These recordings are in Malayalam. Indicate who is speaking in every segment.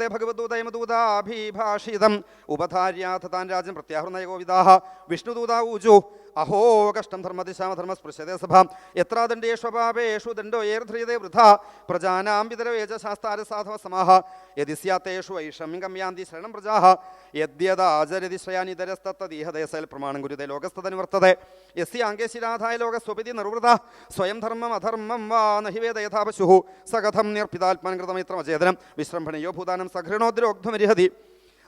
Speaker 1: തേ ഭഗവദ്ദൂതയമദൂതാഭിഭാഷിതം ഉപധാര്യാഥ താൻ രാജൻ പ്രത്യാഹൃനയ കോവിദാഹ വിഷ്ണുദൂതാ ഊജു. അഹോ കഷ്ടം ധർമ്മദിശാമധർമ്മ സ്പൃശ്യതേ സഭ. എത്ര ദണ്ഡേഷ്വഭാവേഷു ദണ്ഡോ ഏർധ്രിയതേ വൃഥ. പ്രജാനാം വിതരവേജ ശാസ്താര സാധവ സമാഹ. യതി സ്യാത്തേഷു വൈഷമ്യം ഗമ്യാന്തി ശരണം പ്രജാഹ. യദ്യദാചരതി ശ്രയാനിതരസ്തത്തദീഹദേശൽ പ്രമാണം ഗുരുതേ ലോകസ്ഥതനുവർത്തതെ യസ്യാംഗേ ശിരാധായ ലോകസ്വപിതി നിർവൃത. സ്വയം ധർമ്മം അധർമ്മം വാ നഹിവേദ യഥാപശു സകഥം നിർപ്പിതാത്മാൻകൃതമിത്രമചേതനം വിശ്രംഭണയോ ഭൂതാനം സഘൃണോദ്രോഗ്ധമരിഹതി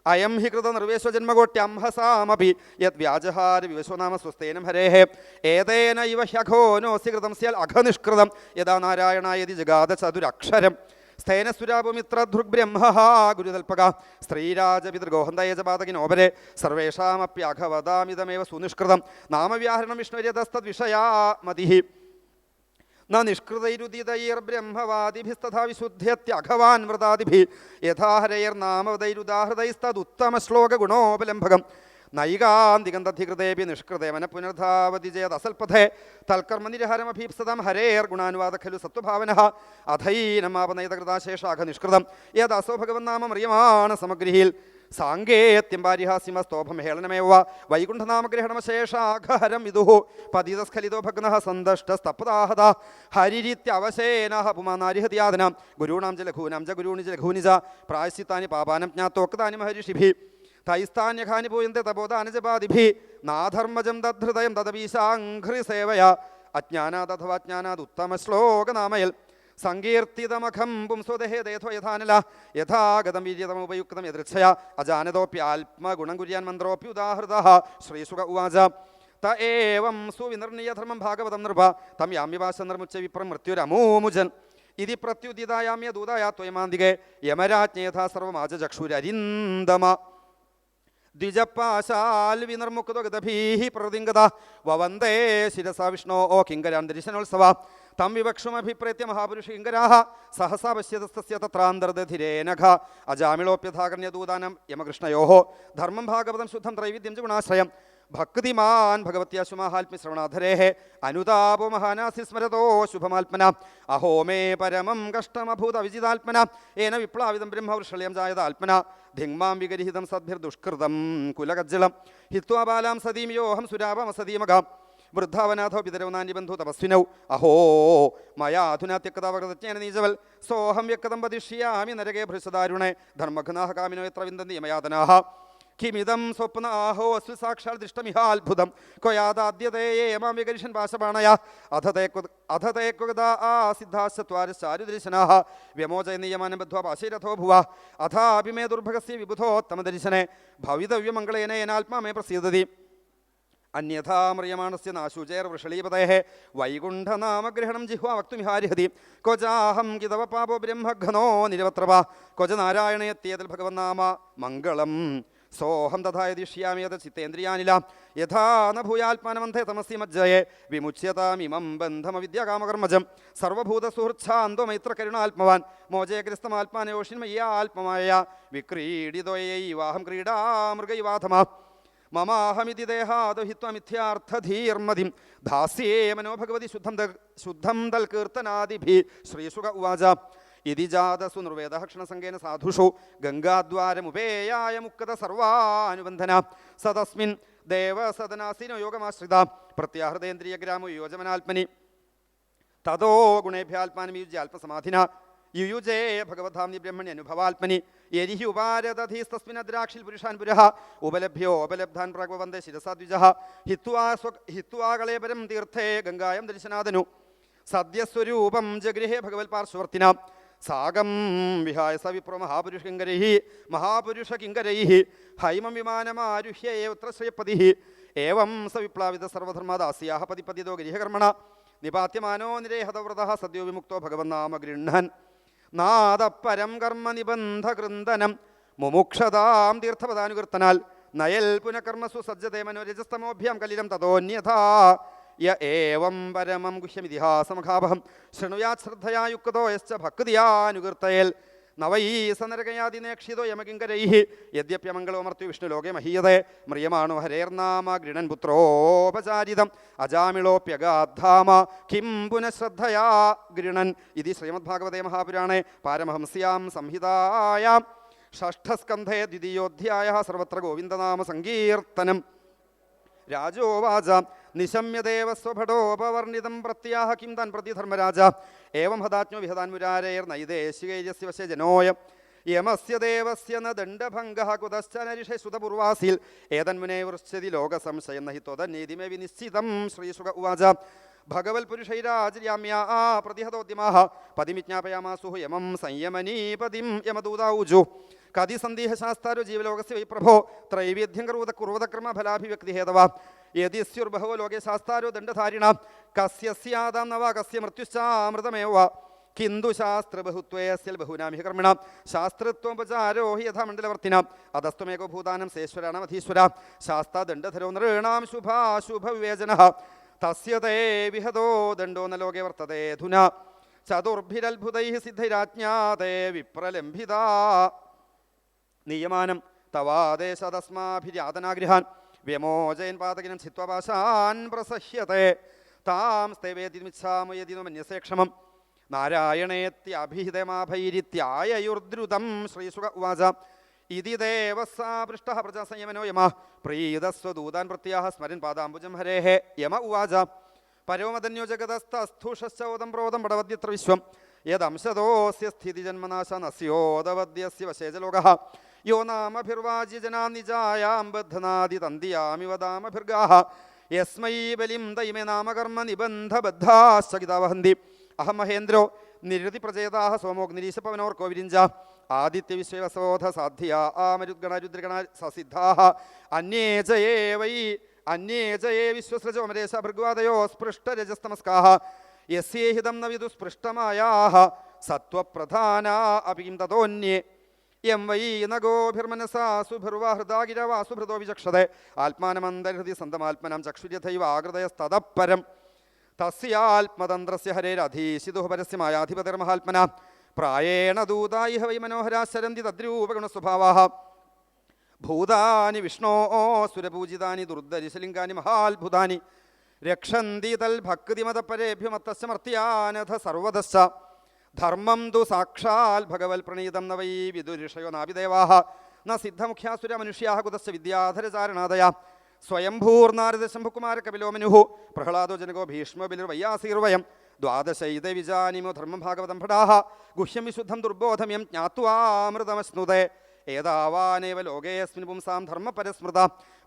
Speaker 1: അയം ഹി കൃത നിർവേശ്വജന്മകോട്ട്യംഹസാമപി യത് വ്യാജഹാര വിവശോനാമ സ്വസ്തേനം ഹരേഹ. ഏതേന ഇവ ഹ്യഘോനോസി കൃതം സ്യാൽ അഘനിഷ്കൃതം. യഥാ നാരായണായതി ജഗാത ചതുരക്ഷരം. സ്ഥേനസുരാപമിത്ര ദൃഗ്ബ്രഹ്മ ഗുരുതൽപക. സ്ത്രീരാജപിതൃഗോഹന്തയജപാതകിനോപരെ സർവേഷാമപ്യഘവതാമിതമേവ സുനിഷ്കൃതം. നാമവ്യാഹരണം വിഷ്ണുര്യതസ്തദ്വിഷയാ മതി ന വൃതാദിഭി വിശുദ്ധ്യത്യഘവാൻ വ്രതാദിഭി നിഷ്കൃതേവന പുനർധാവതി ചേതസൽപഥേ തൽക്കർമ്മനിരഹരമഭീപ്സതം ഹരേർ ഗുണാനുവാദ ഖലു സത്വഭാവന അധൈനമാപനൈതകൃതാശേഷാഘ നിഷ്കൃതം യദസോ ഭഗവന്നാമം അറിയമാണ് സമഗ്രിഹിൽ സാങ്കേത്യം പാരിഹാസ്യമസ്തോഭം ഹേളനമേവ വൈകുണ്ഠനാമഗ്രഹണമശേഷാഘഹരം വിദുഹു പതിതസ്ഖലിതോ ഭഗ്നഃ സന്തഷ്ടസ്തപ്താഹത ഹരിരിത്യവശേനഃ പുമാനാരിഹത്യാദന ഗുരുണാം ച ലഘൂനാം ച ഗുരൂണി ച ലഘൂനി ച പ്രായശ്ചിത്താനി പാപാനം ജ്ഞാത്തോക്താനി മഹരിഷിഭി തൈസ്ഥാന്യഖാനി പൂയന്തെ തപോദാനജപാതിഭി നാധർമ്മജം തദ്ധൃതയം തദപീശാഘ്രി സേവയ അജ്ഞാനാദഥവാ ജ്ഞാനാദ് ഉത്തമ ശ്ലോകനാമയൽ സങ്കീർത്തിതമഖം പുംസ്വദേഹേദേഥോ യഥാനല. യഥാഗതം വീര്യതമുപയുക്തം യദൃച്ഛയ. അജാനതോപ്യ ആത്മഗുണം കുര്യാൻ മന്ത്രോപ്യ ഉദാഹൃത. ശ്രീസുഖ ഉവാച. ത ഏവം സുവിനിർണീയധർമ്മം ഭാഗവതം നൃപ. തം യാമ്യവാശ നിർമുച്ച വിപ്രം മൃത്യുരമൂമുജൻ. ഇതി പ്രത്യുദിതായാമ്യ ദൂതായ ത്വയമാന്തികെ. സർവമാജ ചക്ഷുരരിന്ദമ. ദ്വിജപ്പാശാൽ വിനർമുക്തഗതഭീः പ്രതിങ്കത വവന്ദേ ശിരസാ വിഷ്ണോ ഓ കിങ്കരാന്തരിശനോത്സവ തം വിവക്ഷമഭിപ്രേത്യ മഹാപുരുഷ കിങ്കരാः സഹസാ പശ്യതസ്തസ്യ തത്രാന്തർദധിരേനഘ അജാമിളോപ്യഥാകർണ്യദൂതാനം യമകൃഷ്ണയോ ധർമ്മം ഭാഗവതം ശുദ്ധം ത്രൈവിദ്യം ച ഗുണാശ്രയം ഭക്തിമാൻ ഭഗവത്യാശുമാഹാത്മ്യ ശ്രവണാധരേ അനുതാപോ മഹാനാസി സ്മരതോ ശുഭമാത്മന അഹോ മേ പരമം കഷ്ടമഭൂത വിജിതാത്മന ഏന വിപ്ലാവിതം ബ്രഹ്മവൃഷള്യം ജായതാത്മന ധിങ്മാം വിഗരിഹിതം സദ്ഭിർദുഷ്കൃതം കുലകജ്ജളം ഹിത്വാബാലാം സതീമിയോഹം സതീം യോഹം സുരാപമസതീമകാം വൃദ്ധാവനാഥോ പിതരോ നാന്യബന്ധു തപസ്വിനൗ അഹോ മയാ അധുനാ ത്യക്തവകൃതജ്ഞേന നീജവൽ സോഹം വ്യക്തം പതിഷ്യാമി നരകേ ഭൃഷദാരുണേ ധർമ്മഘ്നാഹ കാമിനോ എത്ര വിന്ദന്തി യമയാതനാഹ. കിമിതം സ്വപ്ന ആഹോ അസ്തു സാക്ഷാൽ ദൃഷ്ടമിഹാത്ഭുതം അത്ഭുതം. വികരിഷൻ പാശപാണയ അധതേക്കുഗത ആ സിദ്ധാശ്ചത്വാരശ്ചാരുദർശനാഹ വ്യമോചയ വ്യമോചയനീയമാനം ബദ്ധ്വാ പാശീരഥോ ഭുവ. അഥാഭിമേ ദുർഭഗസ്യ വിബുധോത്തമദർശനെ ഭവിതവ്യമംഗളേനേനാത്മാ മേ പ്രസീദതി അന്യഥാ മ്രിയമാണസ്യ നാശുചേർ വൃഷളീപതേ വൈകുണ്ഠനാമഗ്രഹണം ജിഹ്വാ വക്തുമിഹാരിഹതി ക്വചാഹം കിതവ പാപോ ബ്രഹ്മഘ്നോ നിരവത്രവ ക്വച നാരായണയത്യേതിൽ ഭഗവന്നാമ മംഗളം. സോഹം തഥായതിഷ്യാമി യത് ചിത്തേന്ദ്രിയാനില. യഥാന ഭൂയാത്മാനമന്ധേ തമസി മജ്ജയെ. വിമുച്യതാമിമം ബന്ധമവിദ്യാകാമകർമ്മജം. സർവഭൂതസുഹൃച്ഛാന്തോ മൈത്രകരുണാത്മവാൻ മോചയഗ്രസ്തമാത്മാനയോഷിന്മയ്യാത്മമായ വിക്രീഡിതോയൈവാഹം ക്രീഡാമൃഗൈവാധമാ. മമാഹമിതി ദേഹാദുഹിത്വമിഥ്യാർത്ഥധീർമതി ധാസ്യേ മനോഭഗവതി ശുദ്ധം ശുദ്ധം തൽ കീർത്തനാദിഭി ശ്രീസുഖ ഉവാച. ഇതി ജാതസു നിർവേദ ക്ഷണസംഗേന സാധുഷു. ഗംഗാദ്വാരമുപേയായ മുക്ത സർവാനുബന്ധന. സതസ്മിൻ ദേവസദനാസിനോ യോഗമാശ്രിത. പ്രത്യാഹൃതേന്ദ്രിയ ഗ്രാമോ യോജമനാത്മനി. തതോ ഗുണേഭ്യാത്മാനം യുജ്യ അല്പസമാധിന യുയുജേ ഭഗവധാംനി ബ്രഹ്മണി അനുഭവാത്മനി യരിഹി ഉപാരതധീസ്തസ്മിനദ്രാക്ഷിൽ പുരുഷാൻ പുരഹ ഉപലഭ്യോ ഉപലബ്ധാൻ പ്രാഗ്വന്ദേ ശിരസാദ്വിജ ഹിത്വാ സ്വ ഹിത്വാ കളേപരം തീർത്ഥേ ഗംഗായം ദർശനാദനു. സദ്യസ്വരൂപം ജഗൃഹേ ഭഗവത് പാർശ്വർത്തിന സാഗം വിഹായ സവിപ്ര വിപ്ര മഹാപുരുഷ കിങ്കരൈ മഹാപുരുഷ കിങ്കരൈ ഹൈമം വിമാനമാരുഹ്യ ഏവത്ര ശ്രയപതി ഏവം വിപ്ലാവിത സർവധർമ്മദാസ്യാഹ പതിപതിതോ ഗൃഹകർമ്മണ നിപാത്യമാനോ നിരേഹതവ്രത സദ്യോ വിമുക്തോ ഭഗവന്നാമ നാദപരം കർമ്മ നിബന്ധകൃന്ദനം മുമുക്ഷതാം തീർത്ഥപദാനുകീർത്തനാൽ. നയൽ പുനഃകർമ്മസു സജ്ജതേ മനോരജസ്തമോഭ്യാം കലിലം തഥോന്യഥാ യ ഏവം പരമം ഗുഹ്യമിതിഹാസമഖാഭം ശൃണുയാ ശ്രദ്ധയാ യുക്തോ യശ്ച ഭക്തിയാനുകീർത്തയേൽ. നവൈ സനരകയാതിനേക്ഷിതോ യമകിങ്കരൈ വിഷ്ണു വിഷ്ണുലോകെ മഹീയതേ. മ്രിയമാണോ ഹരേർനാമ ഗൃണൻ പുത്രോപചാരിതം. അജാമിളോപ്യഗാധാമ കിം പുനഃശ്രദ്ധയാ ഗൃണൻ ഇതി ശ്രീമദ്ഭാഗവതേ മഹാപുരാണേ. പാരമഹംസ്യാം സംഹിതായാം. ഷഷ്ഠസ്കന്ധേ ദ്വിതീയോധ്യായ. സർവത്ര ഗോവിന്ദനാമ സങ്കീർത്തനം. രാജോവാച. നിശമ്യദേവസ്വഭടോപവർണിതം പ്രത്യാഹ കിം താൻ പ്രതി ധർമ്മരാജ ഏവം ഹതാജ്ഞോ വിഹതാൻ മുരാരേർ നൈദേശികൈര്യസ്യ വശേ ജനോയം. യമസ്യ ദേവസ്യ ന ദണ്ഡഭംഗ കുതശ്ചനരിഷ സുതപൂർവാസിൽ ഏതന്മുനെ വൃശ്ചതി ലോകസംശയം നഹി ത്വതന്നീതിമേ വിനിശ്ചിതം. ശ്രീസുഖ ഉവാച. ഭഗവത്പുരുഷൈരാചര്യാമ്യ ആ പ്രതിഹതോദ്യമാ പതിമിജ്ഞാപയാമാസു യമം സംയമനീപതിം യമദൂതാവുജു കതി സന്ദേഹ ശാസ്താരോ ജീവലോകസ്യ വൈ ത്രൈവേദ്യം കുർവതക്രമ ഫലാഭിവ്യക്തി ഹേതവ. യതിസ്യുർബഹവോ ലോകേ ശാസ്താരോ ദണ്ഡധാരിണ. കസ്യസ്യാദാം നവ കസ്യ മൃത്യുശ്ചാമൃതമേവ കിന്തു ശാസ്ത്രബഹുത്വേയസ്യൽ ബഹുനാമിഹ കർമ്മിണ. ശാസ്ത്രത്വോപചാരോ ഹി യഥാ മണ്ഡലവർത്തിന. ഭൂതാനം ഭൂതാനം ശേശ്വരാണമധീശ്വര ശാസ്ത ദണ്ഡധരോ നൃണാം ശുഭാശുഭ വിവേചന തസ്യ തേ വിഹതോ ദണ്ഡോ ന ലോകേ വർത്തതേ ധുന. ചതുർഭിരത്ഭുതൈ സിദ്ധൈരാജ്ഞാതേ വിപ്രലംഭിത. നിയമാനം തവാദേശതസ്മാഭിര്യാതനാഗ്രഹാൻ വ്യമോചയൻ പാതകിനം ചിത്വപാശാൻ പ്രസഹ്യത്തെ താം സ്തേവേതിമിച്ഛാമു മന്യസേക്ഷമം മന്യസേ ക്ഷമം നാരായണേത്യഭിഹിതമാഭൈരിത്യായയുർദ്രുതം ശ്രീസുഖ ഉവാച. ഇതി ദേവസാ പൃഷ്ട പ്രജാസംയമനോ യമ. പ്രീതസ്വദൂതാൻ പ്രത്യാഹ സ്മരൻ പാദാംബുജം ഹരേഹ യമ ഉവാച. പരമതന്യോ ജഗതസ്ഥൂഷശ്ചോദം പ്രോതം പടവദ്യത്ര വിശ്വം. യദംശതോസ്യ സ്ഥിതി ജന്മനാശ നസ്യോദവദ്യസ്യ വശേജലോക. യോ നാമഭിർവാജ്യ ജനാ നിജായാം ബദ്ധനാദി തന്തിയാമി വദാമഭിർഗാഹ യസ്മൈ ബലിം ദൈമേ നാമകർമ്മ നിബന്ധബദ്ധാശ്ചകിതാവഹന്തി അഹം മഹേന്ദ്രോ നിരതി പ്രചേതാഹ സോമോഗ്നിരീശപവനോർ കോവിരിഞ്ച ആദിത്യ വിശ്വസോധ സാധ്യ. ആമരുദ്ഗണ രുദ്രഗണ സസിദ്ധാഹ. അന്യേ ജയേ വൈ അന്യേ ജയേ വിശ്വസ്രജോ അമരേശ ഭൃഗ്വാദയോ സ്പൃഷ്ടരജസ്തമസ്കാഹ. യസ്യേഹിതം ന വിദു സ്പൃഷ്ടമായാഹ. സത്വപ്രധാന അപിം തതോന്യേ യം വൈ നഗോഭിർമനസാ സുഭിർവാ ഹൃദാഗിരവാ സുഹൃദോ വിചക്ഷതെ. ആത്മാനമന്തർഹൃതി സന്തമാത്മനം ചക്ഷുര്യഥൈവ ആകൃതയസ്തതപരം തസ്യാത്മതന്ത്രസ്യ ഹരേരധീശിതു പരസ്യമായാധിപതിർമഹാത്മന പ്രായേണ ദൂതായിഹ വൈ മനോഹരാശരന്തി തദ്രൂപഗുണസ്വഭാവ. ഭൂതാനി വിഷ്ണോ സുരപൂജിതാനി ദുർദരിശലിംഗാനി മഹാത്ഭുതാനി. രക്ഷന്തി തൽ ഭക്തിമതപരേഭ്യമത്തമർത്യാനഥ സർവതശ്ച ധർമ്മം തു സാക്ഷാൽ ഭഗവത് പ്രണീതം ന വൈ വിദുരിഷയോ നാഭിദേവാഹ. ന സിദ്ധമുഖ്യാസുര മനുഷ്യാ കുതസ് വിദ്യാധരചാരണാദയ സ്വയംഭൂർനാരദ ശംഭുകുമാര കപിലോ മനുഹു പ്രഹ്ലാദോ ജനകോ ഭീഷ്മ ബിലുർവയ്യാസീർവയം ദ്വാദശൈത വിജാനിമോ ധർമ്മം ഭാഗവതം ഭടാഹ. ഗുഹ്യം വിശുദ്ധം ദുർബോധം യം ജ്ഞാത്വാമൃതമശ്നുതേ ഏതാവാനേവ ലോകേയസ്മിൻ പുംസാം ധർമ്മപരസ്മൃത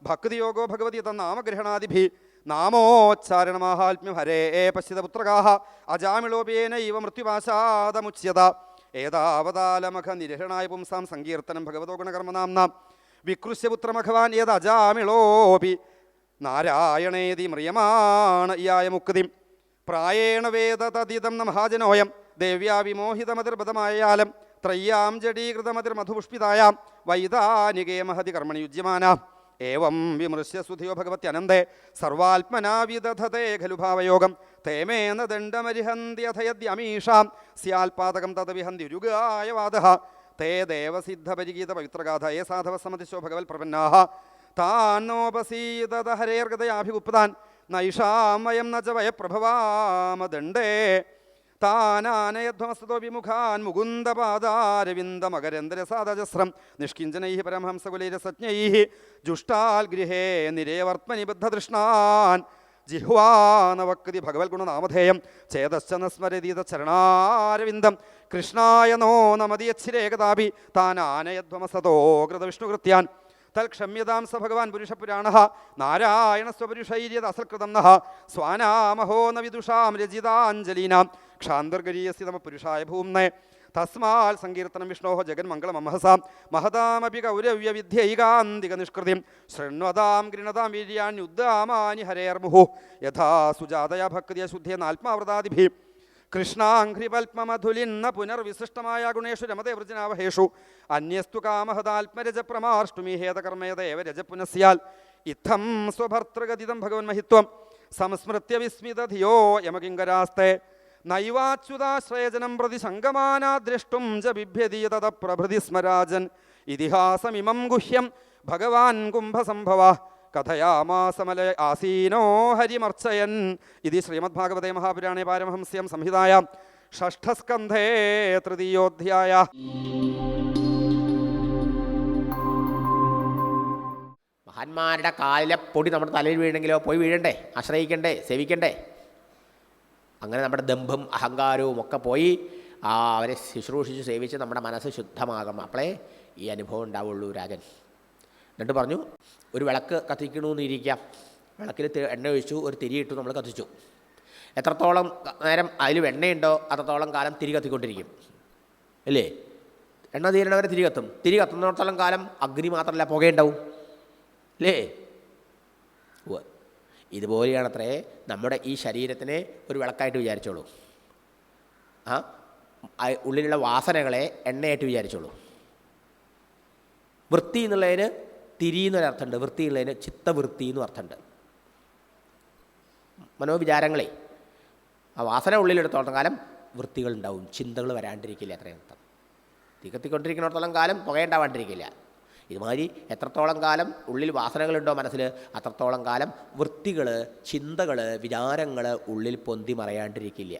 Speaker 1: ഭക്തിയോഗോ ഭഗവതി തന്നാമഗ്രഹണാദിഭി നാമോച്ചാരണമാഹാത്മ്യം ഹരേ പശ്യതപുത്രകാഹ അജാമിളോപേന ഇവ മൃത്യുപാശാദമുച്യത ഏതാവതാലമഖ നിരഹണായ പുംസാം സങ്കീർത്തനം ഭഗവതോ ഗുണകർമ്മനാംന. വികൃശ്യപുത്രമഖവാൻ ഏത് അജാമിളോപി നാരായണേതി മ്രിയമാണ് ഇയായ മുക്തിം. പ്രായേണ വേദതതീതം ന മഹാജനോയം ദേവ്യാ വിമോഹിതമതിർബദമായാലം ത്രയ്യാം ജഡീകൃതമതിർമധുപുഷ്പിതായാം. വൈതാനികേ മഹതി കർമ്മണി യുജ്യമാന ഏവം വിമൃശ്യ സുധിയോ ഭഗവത്യനന്ദേ സർവാത്മനാ വിദധത്തെ ഖലു ഭാവയോഗം തേമേന ദണ്ഡമരിഹന്ത്യഥയദ്യമീഷാം സ്യാൽപാതകം തത് വിഹന്തി ഉരുഗായ വാദ തേ ദേവസിദ്ധപരിഗീത പവിത്രഗാഥ ഏ സാധവ സമതിശോ ഭഗവത് പ്രപന്നാഹ. താന്നോപസീതത ഹരേർഗതയാഭിഗുപ്താൻ. നൈഷാം വയം ന ച വയപ്രഭവാമദണ്ഡേ. താനാനയധ്വമസ്തോ വിമുഖാൻ മുകുന്ദപാദാരവിന്ദമകരേന്ദ്രസാദജസ്രം നിഷ്കിഞ്ചനൈ പരമഹംസകുലൈരസജ്ഞൈ ജുഷ്ടാൽ ഗൃഹേ നിരേവർത്മനി ബദ്ധതൃഷ്ണാൻ ജിഹ്വാനവക്തി ഭഗവത്ഗുണനാമധേയം ചേതശ്ചന സ്മരതീത ചരണാരവിന്ദം കൃഷ്ണായ നോ നമതിയച്ഛിരേകതാപി താനാനയധ്വമസതോ കൃതവിഷ്ണുകൃത്യാൻ തൽക്ഷമ്യതാം സ ഭഗവാൻ പുരുഷപുരാണ നാരായണ സ്വപുരുഷൈര്യത അസൽകൃതം നഃ സ്വാനാമഹോ ന വിദുഷാം രചിതാഞ്ജലീനാം ക്ഷാന്തർഗരീയസി നമ പുരുഷായ ഭൂമ്നെ. തസ്മാൽ സങ്കീർത്തനം വിഷ്ണോ ജഗന്മംഗളമഹസാം മഹതാമപി കൗരവ്യ വിദ്യൈകാന്തിക നിഷ്കൃതിം ശൃണ്വതാം ഗൃണതാം വീര്യാണ്യുദ്ധാമാനി ഹരേർമുഹു. യഥാ സുജാതയ ഭക്തിയ ശുദ്ധിയ നാത്മാവൃതാദിഭി കൃഷ്ണാഘ്രിപൽപമധുലിന്ന പുനർവിശിഷ്ടമായ ഗുണേഷു രമതേ വൃജനാവഹേഷു. അന്യസ്തു കാമഹതാത്മരജ പ്രമാർഷ്ടുമി ഹേതകർമ്മേതേവ രജ പുനസ്യാൽ ഇത്തം സ്വഭർത്തൃഗതിതം ഭഗവൻ മഹിത്വം സംസ്മൃത്യ വിസ്മിതധിയോ യമകിങ്കരാസ്തേ നൈവാച്യുതാശ്രയജനം പ്രതി ശങ്കമാനാ ദൃഷ്ടും ച ബിഭ്യതി പ്രഭൃതി സ്മരാജൻ. ഇതിഹാസമിമം ഗുഹ്യം ഭഗവാൻ കുംഭസംഭവ. കഥയാമാസമല ആസീനോ ഹരിമർച്ചയൻ. ഇത് ശ്രീമദ്ഭാഗവത മഹാപുരാണേ പാരമഹംസ്യം സംഹിതായ ഷഷ്ഠസ്കന്ധേ തൃതീയോധ്യായ.
Speaker 2: മഹാന്മാരുടെ കാലിലെ പൊടി നമ്മുടെ തലയിൽ വീഴണമെങ്കിലോ പോയി വീഴണ്ടേ? ആശ്രയിക്കണ്ടേ? സേവിക്കണ്ടേ? അങ്ങനെ നമ്മുടെ ദമ്പും അഹങ്കാരവും ഒക്കെ പോയി ആ അവരെ ശുശ്രൂഷിച്ച് സേവിച്ച് നമ്മുടെ മനസ്സ് ശുദ്ധമാകും. അപ്പോളേ ഈ അനുഭവം ഉണ്ടാവുള്ളൂ രാജൻ. എന്നിട്ട് പറഞ്ഞു ഒരു വിളക്ക് കത്തിക്കണമെന്ന് ഇരിക്കാം വിളക്കിൽ എണ്ണ ഒഴിച്ചു ഒരു തിരിയിട്ടു നമ്മൾ കത്തിച്ചു. എത്രത്തോളം നേരം അതിൽ എണ്ണയുണ്ടോ അത്രത്തോളം കാലം തിരി കത്തിക്കൊണ്ടിരിക്കും. അല്ലേ എണ്ണ തീരണവരെ തിരി കത്തും. തിരി കത്തുന്നിടത്തോളം കാലം അഗ്നി മാത്രമല്ല പുകയുണ്ടാവും. അല്ലേ. ഇതുപോലെയാണത്രേ നമ്മുടെ ഈ ശരീരത്തിനെ ഒരു വിളക്കായിട്ട് വിചാരിച്ചോളൂ. ആ ഉള്ളിലുള്ള വാസനകളെ എണ്ണയായിട്ട് വിചാരിച്ചോളൂ. വൃത്തി എന്നുള്ളതിന് തിരി എന്നൊരർത്ഥമുണ്ട്. വൃത്തി എന്നുള്ളതിന് ചിത്തവൃത്തി എന്നും അർത്ഥമുണ്ട് മനോവിചാരങ്ങളെ. ആ വാസന ഉള്ളിലെടുത്തോളം കാലം വൃത്തികളുണ്ടാവും. ചിന്തകൾ വരാണ്ടിരിക്കില്ല അത്രയും അർത്ഥം. തീ കത്തിക്കൊണ്ടിരിക്കുന്നിടത്തോളം കാലം പുകയുണ്ടാവാണ്ടിരിക്കില്ല. ഇതുമാതിരി എത്രത്തോളം കാലം ഉള്ളിൽ വാസനകളുണ്ടോ മനസ്സിൽ അത്രത്തോളം കാലം വൃത്തികൾ ചിന്തകൾ വിചാരങ്ങൾ ഉള്ളിൽ പൊന്തി മറയാണ്ടിരിക്കില്ല.